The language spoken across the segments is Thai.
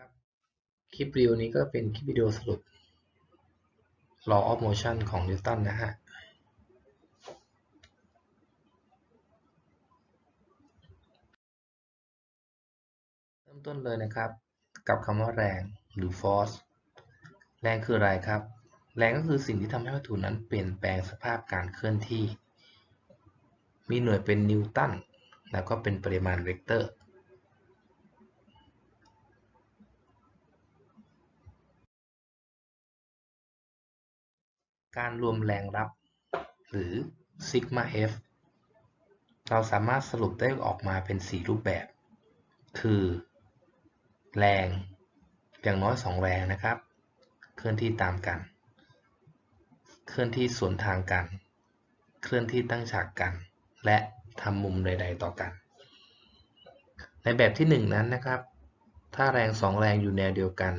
ครับ คลิปวิดีโอนี้ก็เป็นคลิปวิดีโอสรุป law of motion ของนิวตันนะฮะ เริ่มต้นเลยนะครับ กับคำว่าแรงหรือ force แรงคืออะไรครับ แรงก็คือสิ่งที่ทำให้วัตถุนั้นเปลี่ยนแปลงสภาพการเคลื่อนที่ มีหน่วยเป็นนิวตัน แล้วก็เป็นปริมาณเวกเตอร์ การรวมแรงรับ หรือ sigma f เราสามารถสรุปได้ออกมาเป็น 4 รูปแบบ คือ แรงอย่างน้อย 2 แรงนะครับ เคลื่อนที่ตามกัน เคลื่อนที่สวนทางกัน เคลื่อนที่ตั้งฉากกัน และทำมุมใด ๆ ต่อกัน ในแบบที่ 1 นั้นนะครับ ถ้าแรง 2 แรงอยู่แนวเดียวกัน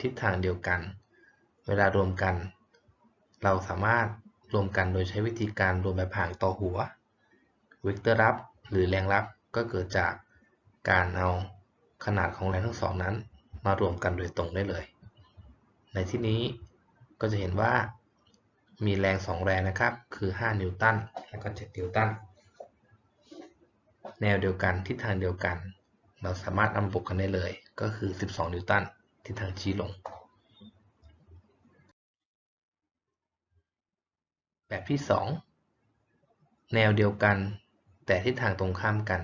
ทิศทางเดียวกัน เวลารวมกัน เราสามารถรวมกันโดยใช้วิธีการรวมแบบห่างต่อหัวเวกเตอร์รับหรือแรงรับก็เกิดจากการเอาขนาดของแรงทั้งสองนั้น มารวมกันโดยตรงได้เลย ในที่นี้ก็จะเห็นว่ามีแรง 2 แรงนะครับ คือ 5 นิวตันและก็7นิวตันแนวเดียวกันทิศทางเดียวกัน เราสามารถนำบวกกันได้เลย ก็คือ 12 นิวตันทิศทางชี้ลง แบบที่2แนวเดียวกัน แต่ทิศทางตรงข้ามกัน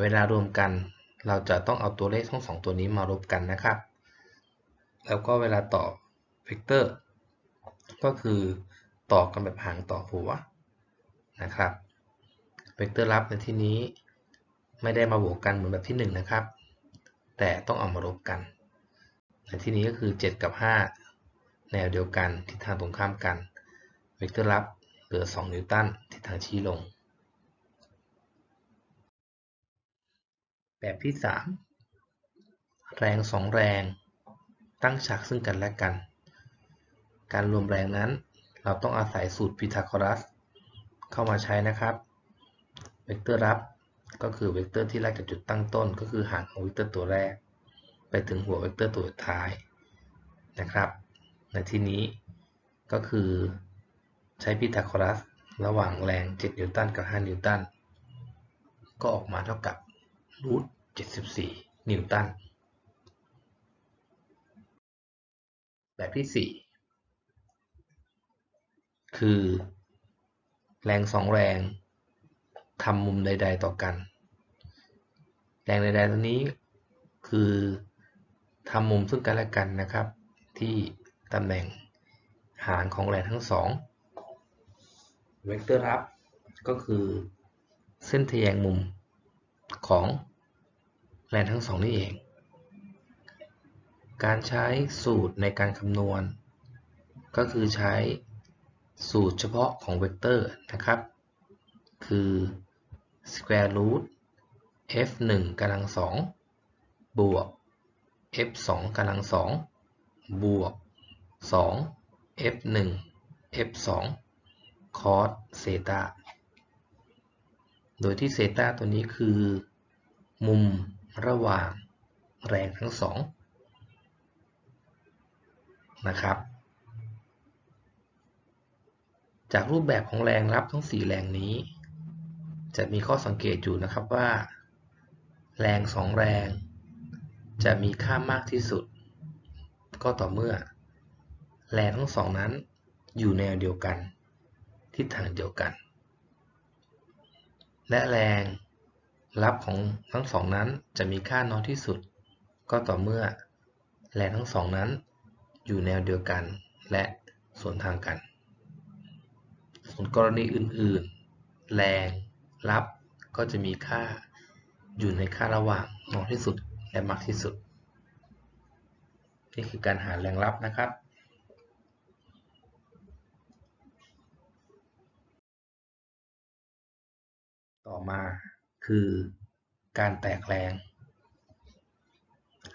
เวลารวมกัน เราจะต้องเอาตัวเลขทั้งสองตัวนี้มารวมกันนะครับ แล้วก็เวลาต่อเวกเตอร์ ก็คือต่อกันแบบหางต่อหัวนะครับเวกเตอร์รับในที่นี้ไม่ได้มาบวกกันเหมือนแบบที่ 1 นะครับ แต่ต้องเอามารวมกัน ในที่นี้ก็คือ 7 กับ 5 แนวเดียวกันทิศทางตรงข้ามกัน เวกเตอร์รับเหลือ 2 นิวตันทิศทางชี้ลง แบบที่ 3 แรง 2 แรง ตั้งฉากซึ่งกันและกัน การรวมแรงนั้นเราต้องอาศัยสูตรพีทาโกรัส เข้ามาใช้นะครับ เวกเตอร์รับก็คือเวกเตอร์ที่แรกจากจุดตั้งต้น ก็คือห่างของเวกเตอร์ตัวแรก ไปถึงหัวเวกเตอร์ตัวท้ายนะครับ ในที่นี้ก็คือ ใช้พีทาโกรัส ระหว่างแรง 7 นิวตันกับ 5 นิวตัน ก็ออกมาเท่ากับรูท74 นิวตัน แบบที่ 4 คือ แรง2แรงทำมุมใด ๆ ต่อกัน แรงใดๆตัวนี้คือทำมุมซึ่งกันและกันนะครับ ที่ตำแหน่งหางของแรงทั้งสอง เวกเตอร์รับก็คือเส้นทแยงมุมของแรงทั้งสองนี่เอง การใช้สูตรในการคำนวณ ก็คือใช้สูตรเฉพาะของเวกเตอร์นะครับ คือ square root f 1กำลัง2บวก f 2กำลัง2บวก 2 f 1 f 2 cos เซตาโดยที่เซตาตัวนี้คือ มุมระหว่างแรงทั้งสองนะครับ จากรูปแบบของแรงรับทั้ง 4 แรงนี้ จะมีข้อสังเกตอยู่นะครับว่า แรง 2 แรง จะมีค่ามากที่สุด ก็ต่อเมื่อ แรงทั้งสองนั้นอยู่แนวเดียวกัน ทิศทางเดียวกัน และแรงรับของทั้งสองนั้นจะมีค่าน้อยที่สุด ก็ต่อเมื่อแรงทั้งสองนั้นอยู่แนวเดียวกันและสวนทางกัน ส่วนกรณีอื่นๆ แรงรับก็จะมีค่าอยู่ในค่าระหว่างน้อยที่สุดและมากที่สุด นี่คือการหาแรงรับนะครับ ต่อมาคือการแตกแรง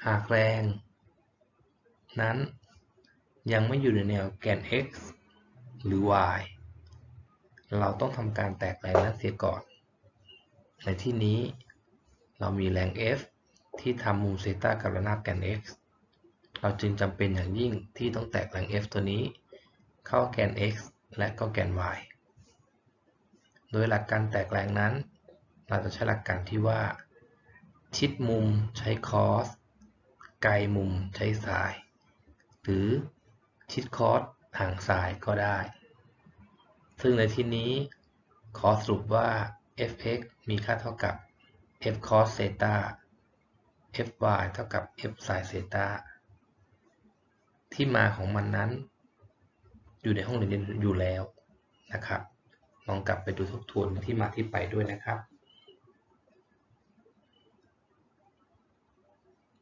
หากแรง นั้นยังไม่อยู่ในแนวแกน x หรือ y เราต้องทำการแตกแรงนั้นเสียก่อน ในที่นี้เรามีแรง F ที่ทำมุมเซต้ากับระนาบแกน x เราจึงจำเป็นอย่างยิ่งที่ต้องแตกแรง f ตัวนี้ เข้าแกน x และก็แกน y โดยหลักการแตกแรงนั้น เราจะใช้หลักการที่ว่า ชิดมุมใช้คอส ไกลมุมใช้ไซน์หรือชิดคอสห่างไซน์ก็ได้ ซึ่งในที่นี้ขอสรุปว่า f(x) มีค่าเท่ากับ f cos เซตา fy เท่ากับ f sin เซตาที่มาของมันนั้น อยู่ในห้องเรียนอยู่แล้วนะครับ ลองกลับไปดูทบทวนที่มาที่ไปด้วยนะครับ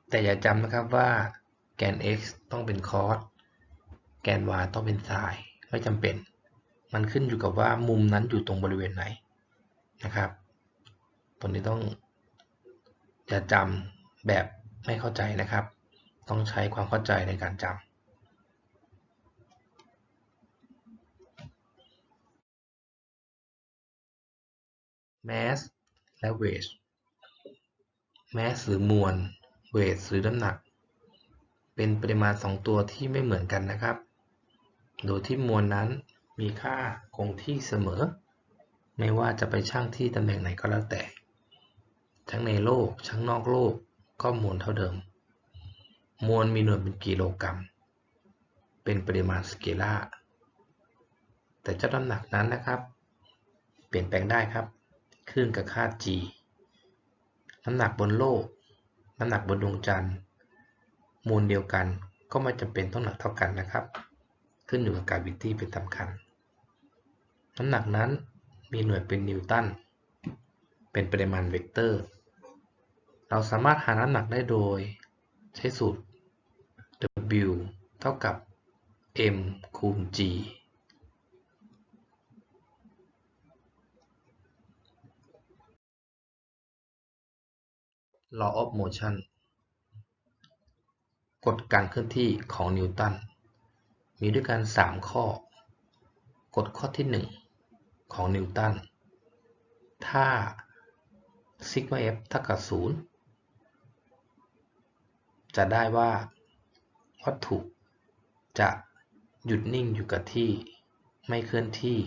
แต่อย่าจำนะครับว่าแกน x ต้องเป็น cos แกน y ต้องเป็น sin ไม่จำเป็น มันขึ้นอยู่กับว่ามุมนั้นอยู่ตรงบริเวณไหนนะครับ ตรงนี้ต้องอย่าจำแบบไม่เข้าใจนะครับ ต้องใช้ความเข้าใจในการจำ mass และ weight mass หรือมวล weight หรือน้ำหนัก เป็นปริมาณ 2 ตัวที่ไม่เหมือนกันนะครับ โดยที่มวลนั้นมีค่าคงที่เสมอ ไม่ว่าจะไปชั่งที่ตำแหน่งไหนก็แล้วแต่ ทั้งในโลกทั้งนอกโลกก็มวลเท่าเดิม มวลมีหน่วยเป็นกิโลกรัม เป็นปริมาณสเกล่าแต่เจ้าน้ำหนักนั้นนะครับ เปลี่ยนแปลงได้ครับ ขึ้นกับค่า g น้ำหนักบนโลก น้ำหนักบนดวงจันทร์มวลเดียวกันก็ไม่จำเป็นต้องหนักเท่ากันนะครับ ขึ้นอยู่กับกาวิตี้เป็นสำคัญ น้ำหนักนั้นมีหน่วยเป็นนิวตัน เป็นปริมาณเวกเตอร์ เราสามารถหาน้ำหนักได้โดยใช้สูตร W เท่ากับ m คูณ g law of motion กฎการเคลื่อนที่ของนิวตัน มีด้วยกัน 3 ข้อ กฎข้อที่ 1 ของนิวตัน ถ้าซิกมา f เท่ากับ 0 จะได้ว่า วัตถุจะหยุดนิ่งอยู่กับที่ ไม่เคลื่อนที่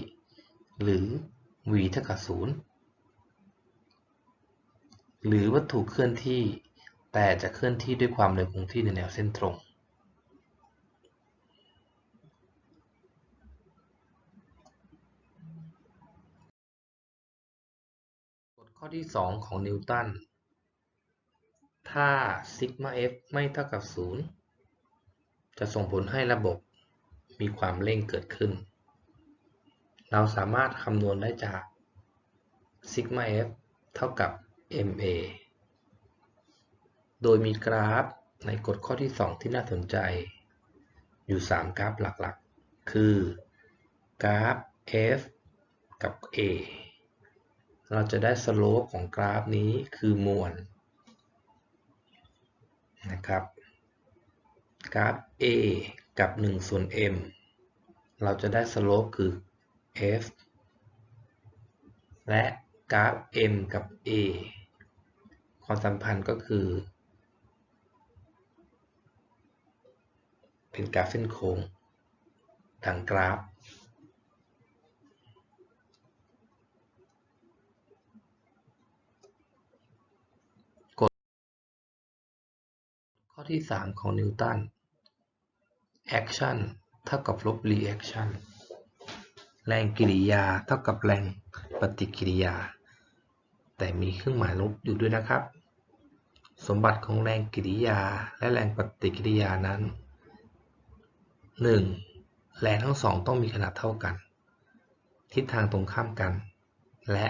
หรือ v เท่ากับ 0 หรือวัตถุเคลื่อนที่ แต่จะเคลื่อนที่ด้วยความเร็วคงที่ในแนวเส้นตรง กฎข้อที่ 2 ของนิวตัน ถ้าซิกมา f ไม่เท่ากับ 0 จะส่งผลให้ระบบมีความเร่งเกิดขึ้น เราสามารถคำนวณได้จากซิกมา f เท่ากับ ma โดยมีกราฟในกฎข้อที่ 2 ที่น่าสนใจ อยู่ 3 กราฟหลักๆ คือกราฟ f กับ a เราจะได้สโลปของกราฟนี้คือมวลนะครับ กราฟ a กับ 1 ส่วน m เราจะได้สโลปคือ f และ กราฟ m กับ a ความสัมพันธ์ก็คือ เป็นกราฟเส้นโค้งดังกราฟ กฎข้อที่ 3 ของนิวตัน action เท่ากับลบ reaction แรงกิริยาเท่ากับแรงปฏิกิริยา แต่มีเครื่องหมายลบอยู่ด้วยนะครับ สมบัติของแรงกิริยาและแรงปฏิกิริยานั้น 1. แรงทั้งสองต้องมีขนาดเท่ากัน ทิศทางตรงข้ามกัน และ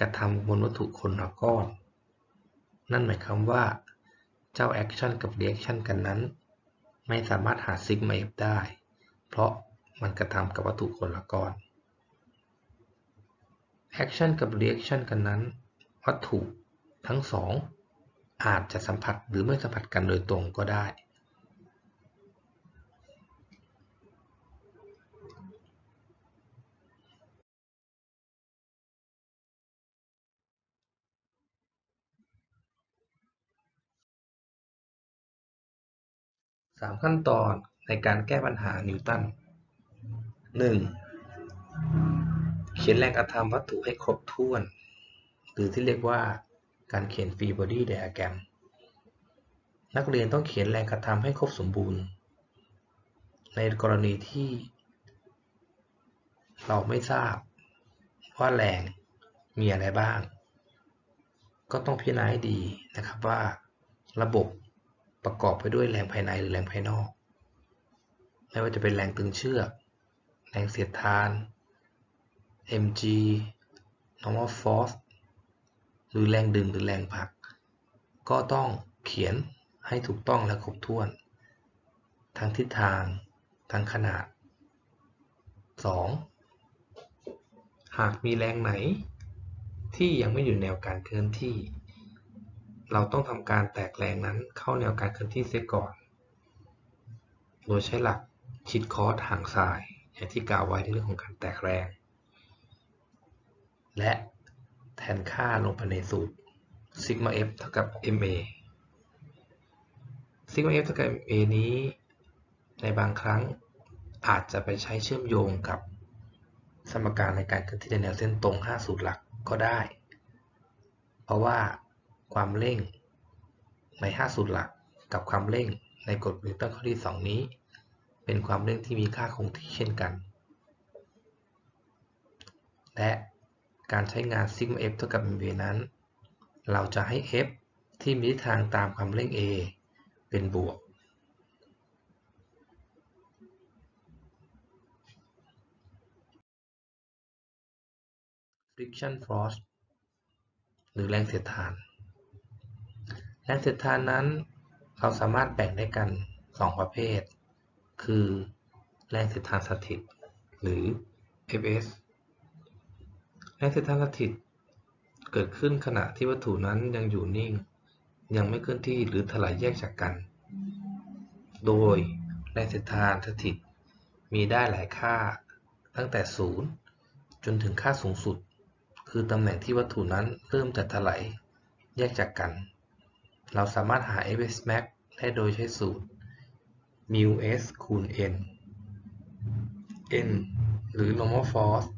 กระทำบนวัตถุคนละก้อน นั่นหมายความว่า เจ้าแอคชั่นกับเรีแอคชั่นกันนั้น ไม่สามารถหาซิกมา f ได้ เพราะมันกระทำกับวัตถุคนละก้อน Action กับ Reaction กันนั้น วัตถุทั้งสองอาจจะสัมผัสหรือไม่สัมผัสกันโดยตรงก็ได้สามขั้นตอนในการแก้ปัญหานิวตัน 1. เขียนแรงกระทำวัตถุให้ครบถ้วน รือที่เรียกว่าการเขียนฟรีบอดี้ไดอะแกรมนักเรียนต้องเขียนแรงกระทำให้ครบสมบูรณ์ ในกรณีที่ เราไม่ทราบว่าแรงมีอะไรบ้าง ก็ต้องพิจารณาให้ดีนะครับว่าระบบประกอบไปด้วยแรงภายในหรือแรงภายนอก ไม่ว่าจะเป็นแรงตึงเชือก แรงเสียดทาน mg normal force หรือแรงดึงหรือแรงผลัก ก็ต้องเขียนให้ถูกต้องและครบถ้วน ทั้งทิศทาง ทั้งขนาด 2. หากมีแรงไหน ที่ยังไม่อยู่แนวการเคลื่อนที่ เราต้องทำการแตกแรงนั้นเข้าแนวการเคลื่อนที่เสียก่อน โดยใช้หลักชิดคอร์สห่างสาย อย่างที่กล่าวไว้ในเรื่องของการแตกแรง และ แทนค่าลงไปในสูตร sigma f เท่ากับ ma sigma f เท่ากับ ma นี้ในบางครั้งอาจจะไปใช้เชื่อมโยงกับสมการในการเคลื่อนที่ในแนวเส้นตรง 5 สูตรหลักก็ได้ เพราะว่าความเร่งใน 5 สูตรหลักกับความเร่งในกฎนิวตันข้อที่ 2 นี้ เป็นความเร่งที่มีค่าคงที่เช่นกัน และ การใช้งาน sigma f เท่ากับ mv นั้น เราจะให้ f ที่มีทิศทางตามความเร่ง a เป็นบวก friction force หรือแรงเสียดทาน แรงเสียดทานนั้น เราสามารถแบ่งได้กัน 2 ประเภท คือแรงเสียดทานสถิต หรือ Fs แรงเสียดทานสถิตเกิดขึ้นขณะที่วัตถุนั้นยังอยู่นิ่ง ยังไม่เคลื่อนที่หรือถลายแยกจากกัน โดยแรงเสียดทานสถิตมีได้หลายค่าตั้งแต่ 0 จนถึงค่าสูงสุด คือตำแหน่งที่วัตถุนั้นเริ่มจะถลายแยกจากกัน เราสามารถหา Fs max ได้โดยใช้สูตร mu s คูณ n n หรือ normal force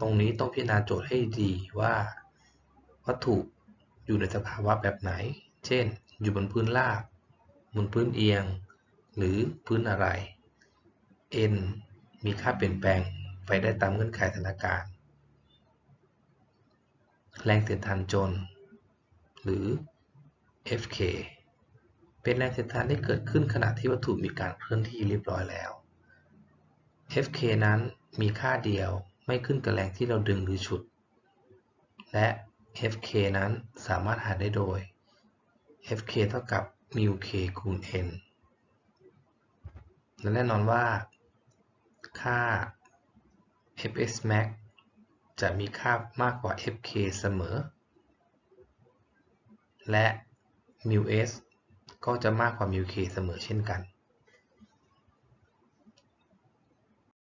ตรงนี้ต้องพิจารณาโจทย์ให้ดีว่า วัตถุอยู่ในสภาวะแบบไหน เช่น อยู่บนพื้นราบบนพื้นเอียง หรือพื้นอะไร n มีค่าเปลี่ยนแปลงไปได้ตามเงื่อนไขสถานการณ์ แรงเสียดทานจน หรือ Fk เป็นแรงเสียดทานที่เกิดขึ้นขณะที่วัตถุมีการเคลื่อนที่เรียบร้อยแล้ว Fk นั้นมีค่าเดียว ไม่ขึ้นกับแรงที่เราดึงหรือฉุด และ fk นั้นสามารถหาได้โดย fk เท่ากับ mu k คูณ n และแน่นอนว่า ค่า fs max จะมีค่ามากกว่า fk เสมอ และ mu s ก็จะมากกว่า mu k เสมอเช่นกัน